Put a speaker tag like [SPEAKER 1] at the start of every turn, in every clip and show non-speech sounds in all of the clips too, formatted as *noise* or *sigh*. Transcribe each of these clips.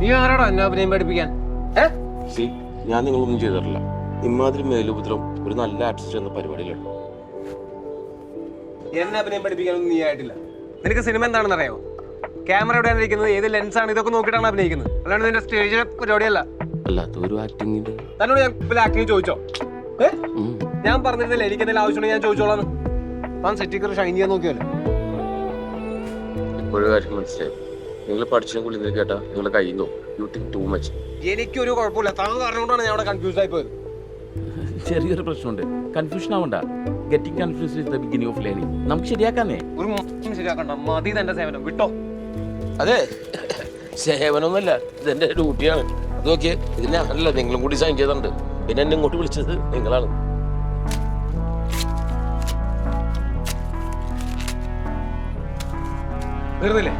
[SPEAKER 1] നീ ആരാടാ എന്നെ അഭിനയം പഠിപ്പിക്കാൻ?
[SPEAKER 2] സി ഞാൻ നിങ്ങളൊന്നും ചെയ്തിട്ടില്ല. ഇമാതിരി മേലുപദ്രം ഒരു നല്ല ആർട്ടിസ്റ്റ് എന്ന പരിപാടിയിലുണ്ട്.
[SPEAKER 1] എന്നെ അഭിനയം പഠിപ്പിക്കാനൊന്നും നീ ആയിട്ടില്ല. നിനക്ക് സിനിമ എന്താണെന്ന് അറിയാമോ ക്യാമറ എവിടെയാണ് ഇരിക്കുന്നത്? ഏത് ലെൻസ് ആണ്? ഇതൊക്കെ നോക്കിയിട്ടാണ് അഭിനയിക്കുന്നത്. അല്ലാണ്ട് നിന്റെ സ്റ്റേജിലെ പരിപാടിയല്ല.
[SPEAKER 2] അല്ലാത്ത ഒരു ആക്ടിങ്ങിന്റെ
[SPEAKER 1] തന്നോട് ഞാൻ ആക്ടിങ് ചോദിച്ചോ? ഞാൻ പറഞ്ഞിരുന്നില്ല എനിക്ക് എന്തെങ്കിലും ആവശ്യമുണ്ടെങ്കിൽ ഞാൻ ചോദിച്ചോളാം താൻ സെറ്റിക്കർ ഷൈൻ ചെയ്യാൻ നോക്കിയല്ലോ.
[SPEAKER 2] ഇപ്പോഴും കാര്യം മനസ്സിലായി. നിങ്ങൾ പഠിച്ചതിനെ കൂടി നിങ്ങൾ കേട്ടാ നിങ്ങളുടെ കയ്യിൽ നിന്നോ യു തിങ്ക് ടു മച്ച്
[SPEAKER 1] എനിക്കൊരു കുഴപ്പമില്ല. താങ്കൾ കാരണം കൊണ്ടാണ് ഞാൻ അവിടെ കൺഫ്യൂസ് ആയി പോയത്. *laughs*
[SPEAKER 3] ചെറിയൊരു പ്രശ്നമുണ്ട്. കൺഫ്യൂഷൻ ആവണ്ട. Getting confuse is the beginning of learning നമുക്ക് ശരിയാക്കാന്നേ.
[SPEAKER 1] ഒരു മോശം ശരിയാക്കണ്ട. മതി തന്റെ സേവനം. വിട്ടോ.
[SPEAKER 2] അതെ. സേവനമൊന്നുമല്ല. ഇതെന്റെ ഡ്യൂട്ടിയാണ് അത് നോക്കിയേ. ഇതിനെ അല്ല നിങ്ങളും കൂടി സൈൻ ചെയ്തിട്ടുണ്ട്. പിന്നെ എന്നെ ഇങ്ങോട്ട് വിളിച്ചത് നിങ്ങളാണ്.
[SPEAKER 1] തീർന്നില്ലേ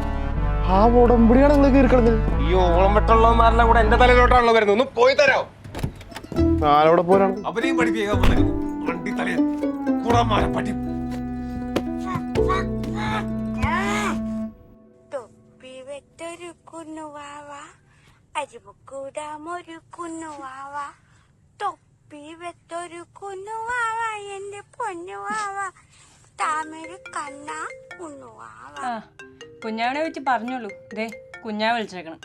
[SPEAKER 4] ആ ഉടമ്പടിയാണ് നിങ്ങൾ കീറിക്കളഞ്ഞത്
[SPEAKER 1] ഈ ഓളം വെട്ടുള്ളവന്മാരെല്ലാം കൂടെ എന്റെ തലയിലോട്ടാണല്ലോ വരുന്നത്. ഒന്ന് പോയി തരാം.
[SPEAKER 4] ആരോടെ പോരാണ്
[SPEAKER 1] അവരെയും പഠിപ്പിക്കാൻ വണ്ടി തലയിൽ കുടമാരെ പറ്റി
[SPEAKER 5] തൊപ്പി വെട്ടൊരു കുന്നുവാവ അരിമുക്കൂടാമൊരു കുന്നുവാവ തൊപ്പി വെട്ടൊരു കുന്നുവാവ എന്റെ പൊന്നുവാവ താമര കണ്ണ കുന്നുവാവ
[SPEAKER 6] കുഞ്ഞാവിനെ വെച്ച് പറഞ്ഞോളൂ. ദേ കുഞ്ഞാവ് വിളിച്ചേക്കണം.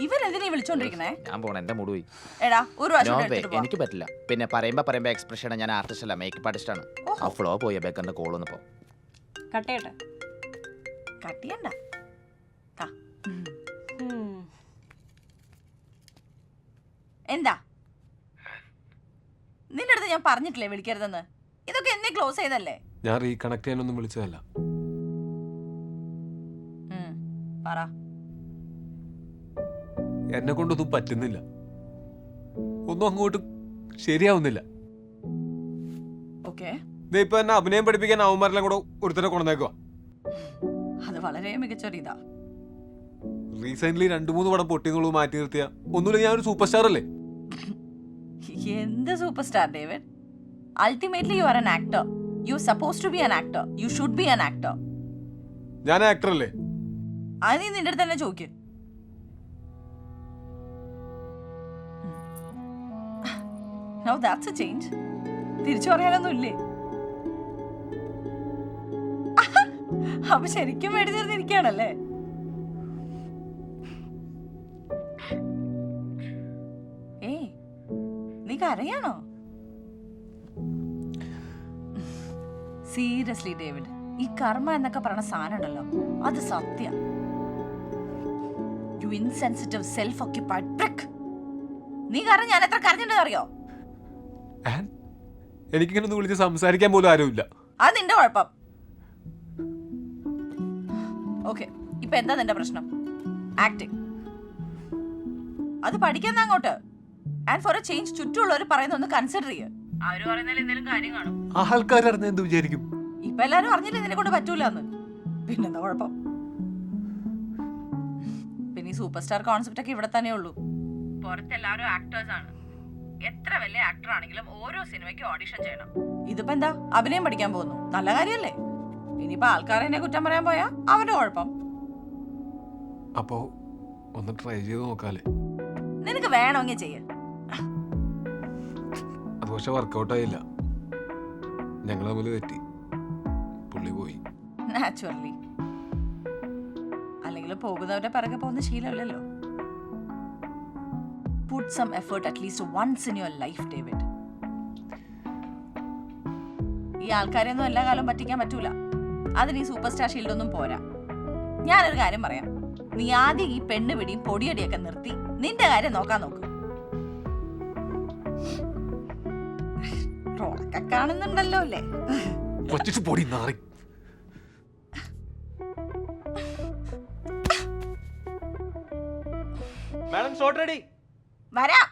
[SPEAKER 7] ഇവരെന്തിനാ ഈ വിളിച്ചോണ്ടിരിക്കണേ?
[SPEAKER 3] ഞാൻ പോണ എന്റെ മുടി പോയി.
[SPEAKER 7] എടാ ഒരു പ്രാവശ്യം
[SPEAKER 3] നോ
[SPEAKER 7] കൂടെ എടുത്തിട്ട് പോ.
[SPEAKER 3] എനിക്ക് പറ്റില്ല. പിന്നെ പറയുമ്പോ പറയുമ്പോ എക്സ്പ്രഷൻ ഞാൻ ആർട്ടിസ്റ്റ് അല്ല മേക്കപ്പ് ആർട്ടിസ്റ്റ് ആണ്. ആ ഫ്ലോ പോയ ബേക്കറിന്റെ കോൾ ഒന്ന് പോ.
[SPEAKER 6] കട്ടേട്ടെ
[SPEAKER 7] കട്ട് ചെയ്യണ്ട. താ.
[SPEAKER 6] ഉം.
[SPEAKER 7] എന്താ? നിന്റെ അടുത്ത് ഞാൻ പറഞ്ഞിട്ടില്ലേ വിളിക്കരുതെന്ന്? ഇതൊക്കെ എന്നെ ക്ലോസ് ചെയ്തല്ലേ?
[SPEAKER 8] ഞാൻ റീകണക്ട് ചെയ്യാനൊന്നും വിളിച്ചതല്ല.
[SPEAKER 7] പറ.
[SPEAKER 8] എന്നെ കൊണ്ടൊന്നും പറ്റുന്നില്ല. ഒന്നും അങ്ങോട്ട് ശരിയാവുന്നില്ല.
[SPEAKER 7] ഓക്കെ.
[SPEAKER 1] ഇപ്പൊ എന്നെ അഭിനയം പഠിപ്പിക്കാൻ അവന്മാരെല്ലാം കൂടെ ഒരുത്തരെ കൊണ്ടുവന്നേക്കുക
[SPEAKER 7] അത് വളരെ മികച്ചൊരു ഇതാ.
[SPEAKER 8] റീസെന്റ് രണ്ടു മൂന്ന് പടം പൊട്ടിന്നുള്ളത് മാറ്റി നിർത്തിയ ഒന്നുമില്ല ഞാൻ ഒരു സൂപ്പർ സ്റ്റാർ അല്ലേ
[SPEAKER 7] എന്ത് super star David? Ultimately you are an actor you suppose to be an actor you should be an actor
[SPEAKER 8] ഞാൻ ആക്ടർ അല്ലേ?
[SPEAKER 7] അത് നീ നിന്റെ അടുത്ത് തന്നെ ചോദിക്കും. ദാറ്റ്സ് ചേഞ്ച് തിരിച്ചു പറയാനൊന്നും ഇല്ലേ അപ്പൊ ശരിക്കും മേടിച്ചിരുന്നിരിക്കുകയാണല്ലേ ഏ നീ കരയാണോ? സീരിയസ്ലി ഡേവിഡ് ഈ കർമ്മ എന്നൊക്കെ പറയുന്ന സാധനം ഉണ്ടല്ലോ അത് Sathya. You insensitive self occupied prick നീ കാരണം ഞാൻ എത്ര കരഞ്ഞിട്ടുണ്ടെന്ന് അറിയോ?
[SPEAKER 8] ആൻ എനിക്കിങ്ങനെ ഒന്ന് വിളിച്ച് സംസാരിക്കാൻ പോലും ആരുമില്ല.
[SPEAKER 7] അത് നിന്റെ കുഴപ്പം. ഓക്കെ ഇപ്പൊ എന്താ നിന്റെ പ്രശ്നം? ആക്ടിങ് അത് പഠിക്കുന്ന അങ്ങോട്ട്. ആൻഡ് ഫോർ എ ചേഞ്ച് ചുറ്റുമുള്ളവർ പറയുന്ന ഒന്ന് കൺസിഡർ ചെയ്യ. അവർ പറയുന്നതിൽ എന്തെങ്കിലും കാര്യം കാണും.
[SPEAKER 8] ആൾക്കാർ അറിഞ്ഞെന്ത് വിചാരിക്കും?
[SPEAKER 7] ഇപ്പൊ എല്ലാരും അറിഞ്ഞില്ല ഇതിനെ കൊണ്ട് പറ്റൂലെന്ന്? പിന്നെന്താ കുഴപ്പം? സൂപ്പർ സ്റ്റാർ കോൺസെപ്റ്റ് ഒക്കെ ഇവിടെ തന്നെ ഉള്ളൂ. പുറത്തെല്ലാവരും ആക്ടേഴ്സ് ആണ്. എത്ര വലിയ ആക്ടർ ആണെങ്കിലും ഓരോ സിനിമയ്ക്ക് ഓഡിഷൻ ചെയ്യണം. ഇതിപ്പോ എന്താ? അഭിനയം പഠിക്കാൻ പോകുന്നു. നല്ല കാര്യല്ലേ ഇനിയിപ്പോ ആൾക്കാരെ എന്നെ കുറ്റം പറയാൻ പോയാ അവന്റെ കുഴപ്പം.
[SPEAKER 8] അപ്പോ ഒന്ന് ട്രൈ ചെയ്ത് നോക്കാലേ.
[SPEAKER 7] നിനക്ക് വേണമെങ്കിൽ ചെയ്യ.
[SPEAKER 8] അത് പക്ഷെ വർക്കൗട്ട് ആയില്ല. ഞങ്ങൾ തമ്മിൽ തെറ്റി. പുള്ളി പോയി.
[SPEAKER 7] നാച്ചുറലി അല്ലെങ്കിൽ പോകുന്നവരുടെ പിറകെ പോകുന്ന ശീലമല്ലല്ലോ. Put some effort at least once in your life David ഈ ആൾക്കാരെയൊന്നും എല്ലാ കാലവും പറ്റിക്കാൻ പറ്റൂല. അതിന് ഈ സൂപ്പർ സ്റ്റാർ ഷീൽഡൊന്നും പോരാ. ഞാനൊരു കാര്യം പറയാം. നീ ആദ്യം ഈ പെണ്ണ് പിടിയും പൊടിയടിയൊക്കെ നിർത്തി നിന്റെ കാര്യം നോക്കാൻ നോക്ക്. റോളൊക്കെ കാണുന്നുണ്ടല്ലോ അല്ലേ?
[SPEAKER 1] മാഡം ഷോട്ട് റെഡി
[SPEAKER 7] വരാം.